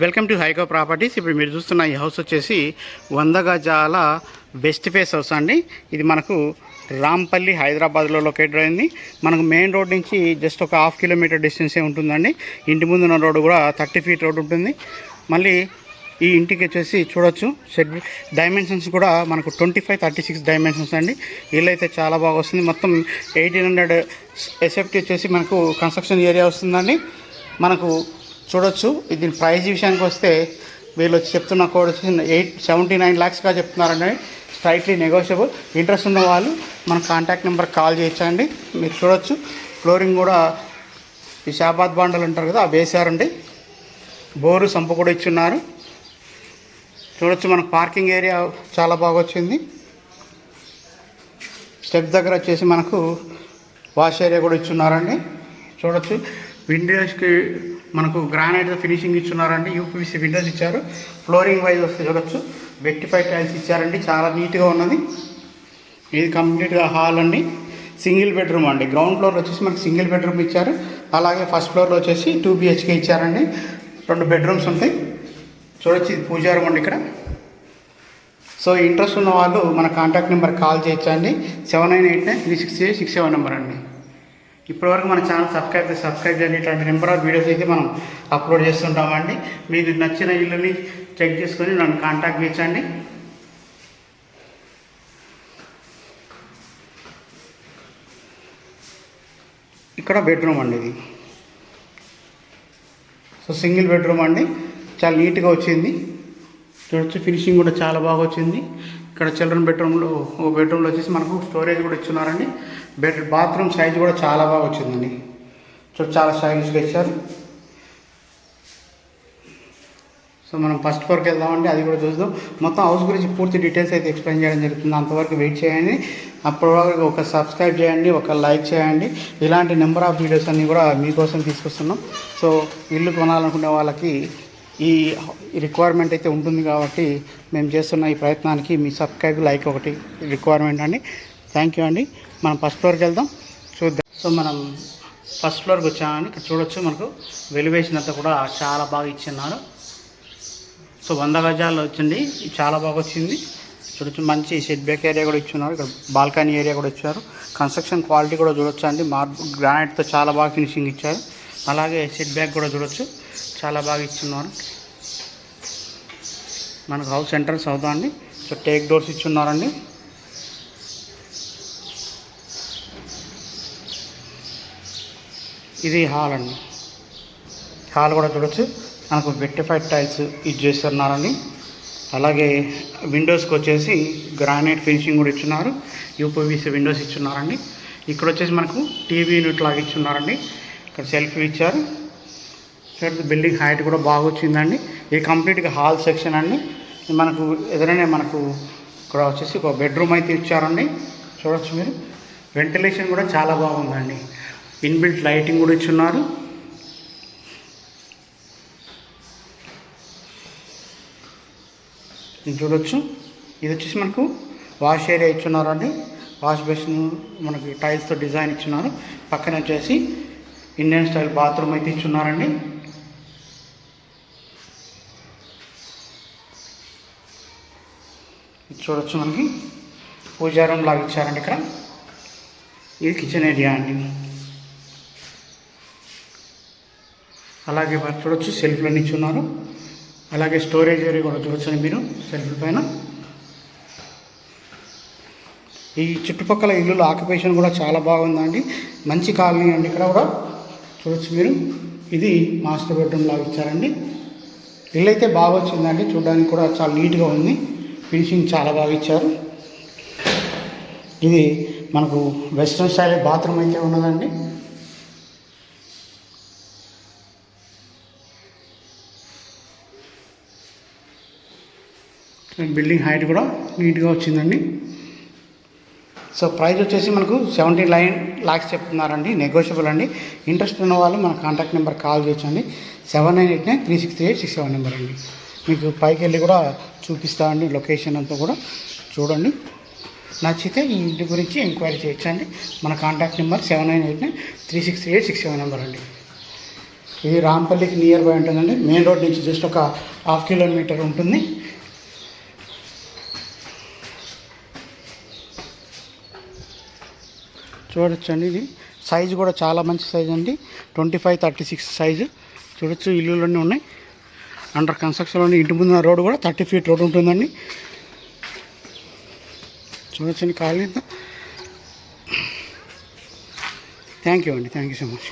Welcome to హైకో properties. ఇప్పుడు మీరు చూస్తున్న ఈ హౌస్ వచ్చేసి వంద గజాల వెస్ట్ ఫేస్ హౌస్ అండి. ఇది మనకు రాంపల్లి హైదరాబాద్లో లొకేట్ అయింది. మనకు మెయిన్ రోడ్ నుంచి జస్ట్ ఒక హాఫ్ కిలోమీటర్ డిస్టెన్సే ఉంటుందండి. ఇంటి ముందున్న రోడ్డు కూడా థర్టీ ఫీట్ రోడ్ ఉంటుంది. మళ్ళీ ఈ ఇంటికి వచ్చేసి చూడొచ్చు. షెడ్ డైమెన్షన్స్ కూడా మనకు twenty five thirty six dimensions అండి. ఇల్లు అయితే చాలా బాగా వస్తుంది. మొత్తం ఎయిటీన్ హండ్రెడ్ ఎస్ఎఫ్టీ వచ్చేసి మనకు కన్స్ట్రక్షన్ ఏరియా వస్తుందండి. మనకు చూడొచ్చు. దీని ప్రైజ్ విషయానికి వస్తే వీళ్ళు వచ్చి చెప్తున్న కోడ్ వచ్చి ఎయిట్ సెవెంటీ నైన్ ల్యాక్స్గా చెప్తున్నారండి. స్ట్రైట్లీ నెగోషియబుల్ ఇంట్రెస్ట్ ఉన్న వాళ్ళు మన కాంటాక్ట్ నెంబర్ కాల్ చేయొచ్చండి. మీరు చూడొచ్చు. ఫ్లోరింగ్ కూడా ఈ షాబాద్ బాండలు ఉంటారు కదా అవి వేసారండి బోరు సంపు కూడా ఇచ్చున్నారు. చూడొచ్చు మనకు పార్కింగ్ ఏరియా చాలా బాగా వచ్చింది. స్టెప్ దగ్గర వచ్చేసి మనకు వాష్ ఏరియా కూడా ఇచ్చున్నారండి. చూడొచ్చు. విండోస్కి మనకు గ్రానైట్ ఫినిషింగ్ ఇచ్చున్నారండి యూపీసీ విండోస్ ఇచ్చారు. ఫ్లోరింగ్ వైజ్ వస్తే చూడొచ్చు. వెట్టిఫై టైల్స్ ఇచ్చారండి. చాలా నీట్గా ఉన్నది. ఇది కంప్లీట్గా హాల్ అండి. సింగిల్ బెడ్రూమ్ అండి. గ్రౌండ్ ఫ్లోర్ వచ్చేసి మనకు సింగిల్ బెడ్రూమ్ ఇచ్చారు. అలాగే ఫస్ట్ ఫ్లోర్లో వచ్చేసి టూ బిహెచ్కే ఇచ్చారండి. రెండు బెడ్రూమ్స్ ఉంటాయి. చూడొచ్చు ఇది పూజారం అండి ఇక్కడ. సో ఇంట్రెస్ట్ ఉన్న వాళ్ళు మన కాంటాక్ట్ నెంబర్ కాల్ చేయొచ్చండి. Seven nine eight nine three six eight six seven number అండి. ఇప్పటివరకు మన ఛానల్ సబ్స్క్రైబ్ చేసి సబ్స్క్రైబ్ చేయండి ఇట్లాంటి నెంబర్ ఆఫ్ వీడియోస్ అయితే మనం అప్లోడ్ చేస్తుంటామండి. మీకు నచ్చిన ఇల్లుని చెక్ చేసుకొని నన్ను కాంటాక్ట్ చేయండి. ఇక్కడ బెడ్రూమ్ అండి ఇది. సో సింగిల్ బెడ్రూమ్ అండి. చాలా నీట్గా వచ్చింది. చూడొచ్చు. ఫినిషింగ్ కూడా చాలా బాగా వచ్చింది. ఇక్కడ చిల్డ్రన్ బెడ్రూమ్లో ఓ బెడ్రూమ్లో వచ్చేసి మనకు స్టోరేజ్ కూడా ఇచ్చున్నారండి. బెడ్ బాత్రూమ్ సైజ్ కూడా చాలా బాగా వచ్చిందండి. చూడ చాలా స్టైలిష్గా ఇచ్చారు. సో మనం ఫస్ట్ ఫ్లోర్కి వెళ్దామండి. అది కూడా చూద్దాం. మొత్తం హౌస్ గురించి పూర్తి డీటెయిల్స్ అయితే ఎక్స్ప్లెయిన్ చేయడం జరుగుతుంది. అంతవరకు వెయిట్ చేయండి. అప్పటి వరకు ఒక సబ్స్క్రైబ్ చేయండి ఒక లైక్ చేయండి. ఇలాంటి నెంబర్ ఆఫ్ వీడియోస్ అన్నీ కూడా మీకోసం తీసుకొస్తున్నాం. సో ఇల్లు కొనాలనుకునే వాళ్ళకి ఈ రిక్వైర్మెంట్ అయితే ఉంటుంది కాబట్టి మేము చేస్తున్న ఈ ప్రయత్నానికి మీ సబ్స్క్రైబ్ లైక్ ఒకటి రిక్వైర్మెంట్ అండి. థ్యాంక్ యూ అండి. మనం ఫస్ట్ ఫ్లోర్కి వెళ్దాం. చూద్దాం. సో మనం ఫస్ట్ ఫ్లోర్కి వచ్చామని ఇక్కడ చూడొచ్చు మనకు వెలివేషన్ అంతా కూడా చాలా బాగా ఇచ్చిన్నారు. సో వంద గజాల్లో వచ్చింది. చాలా బాగా వచ్చింది. చూడొచ్చు మంచి షెడ్ బ్యాక్ ఏరియా కూడా ఇచ్చున్నారు. ఇక్కడ బాల్కనీ ఏరియా కూడా ఇచ్చారు. కన్స్ట్రక్షన్ క్వాలిటీ కూడా చూడొచ్చు అండి మార్బుల్ గ్రానైట్తో చాలా బాగా ఫినిషింగ్ ఇచ్చారు. అలాగే షెడ్ బ్యాక్ కూడా చూడొచ్చు. చాలా బాగా ఇచ్చున్నారు. మనకు హౌస్ ఎంట్రన్స్ అండి సో టేక్ డోర్స్ ఇచ్చున్నారండి. ఇది హాల్ అండి. హాల్ కూడా చూడొచ్చు. మనకు వెట్టిఫైడ్ టైల్స్ ఇది చేస్తున్నారండి. అలాగే విండోస్కి వచ్చేసి గ్రానైట్ ఫినిషింగ్ కూడా ఇచ్చున్నారు. యూపీవీసీ విండోస్ ఇచ్చున్నారండి. ఇక్కడ వచ్చేసి మనకు టీవీ యూనిట్ లాగా ఇచ్చున్నారండి. ఇక్కడ సెల్ఫీ ఇచ్చారు. చూడండి బిల్డింగ్ హైట్ కూడా బాగా వచ్చిందండి ఇది కంప్లీట్గా హాల్ సెక్షన్ అండి. మనకు ఎదురనే మనకు ఇక్కడ వచ్చేసి ఒక బెడ్రూమ్ అయితే ఇచ్చారండి. చూడొచ్చు మీరు. వెంటిలేషన్ కూడా చాలా బాగుందండి. ఇన్బిల్ట్ లైటింగ్ కూడా ఇచ్చున్నారు. చూడొచ్చు. ఇది వచ్చేసి మనకు వాష్ ఏరియా ఇచ్చున్నారండి. వాష్ బేసిన్ మనకి టైల్స్తో డిజైన్ ఇచ్చున్నారు. పక్కన వచ్చేసి ఇండియన్ స్టైల్ బాత్రూమ్ అయితే ఇచ్చున్నారండి. ఇది చూడొచ్చు మనకి. పూజారం లాగా ఇచ్చారండి ఇక్కడ. ఇది కిచెన్ ఏరియా అండి. అలాగే మరి చూడొచ్చు సెల్ఫ్లన్నీ ఇచ్చున్నారు. అలాగే స్టోరేజ్ ఏరియా కూడా చూడొచ్చండి మీరు సెల్ఫ్ పైన. ఈ చుట్టుపక్కల ఇల్లుల ఆక్యుపేషన్ కూడా చాలా బాగుందండి. మంచి కాలనీ అండి ఇక్కడ కూడా. చూడొచ్చు మీరు. ఇది మాస్టర్ బెడ్రూమ్ లాగా ఇచ్చారండి. ఇల్లు అయితే బాగా వచ్చిందండి చూడడానికి కూడా చాలా నీట్గా ఉంది. ఫినిషింగ్ చాలా బాగా ఇచ్చారు. ఇది మనకు వెస్ట్రన్ స్టైల్ బాత్రూమ్ అయితే ఉన్నదండి. బిల్డింగ్ హైట్ కూడా నీట్గా వచ్చిందండి. సో ప్రైస్ వచ్చేసి మనకు సెవెంటీ నైన్ లాక్స్ చెప్తున్నారండి. నెగోషియబుల్ అండి. ఇంట్రెస్ట్ ఉన్న వాళ్ళు మన కాంటాక్ట్ నెంబర్ కాల్ చేయొచ్చండి. Seven nine eight nine three six three eight six seven number అండి. మీకు పైకి వెళ్ళి కూడా చూపిస్తా అండి లొకేషన్ అంతా కూడా. చూడండి. నచ్చితే ఈ ఇంటి గురించి ఎంక్వైరీ చేయొచ్చండి. మన contact number seven nine eight nine three six three eight six seven number అండి. ఇది రాంపల్లికి నియర్ బై ఉంటుందండి. మెయిన్ రోడ్ నుంచి జస్ట్ ఒక హాఫ్ కిలోమీటర్ ఉంటుంది. చూడొచ్చండి ఇది. సైజు కూడా చాలా మంచి సైజ్ అండి. Twenty five thirty six size. చూడొచ్చు ఇల్లులన్నీ ఉన్నాయి. అండర్ కన్స్ట్రక్షన్లోని ఇంటి ముందున్న రోడ్ కూడా థర్టీ ఫీట్ రోడ్ ఉంటుందండి. చూడొచ్చండి కాలనీ థ్యాంక్ యూ అండి. Thank you so much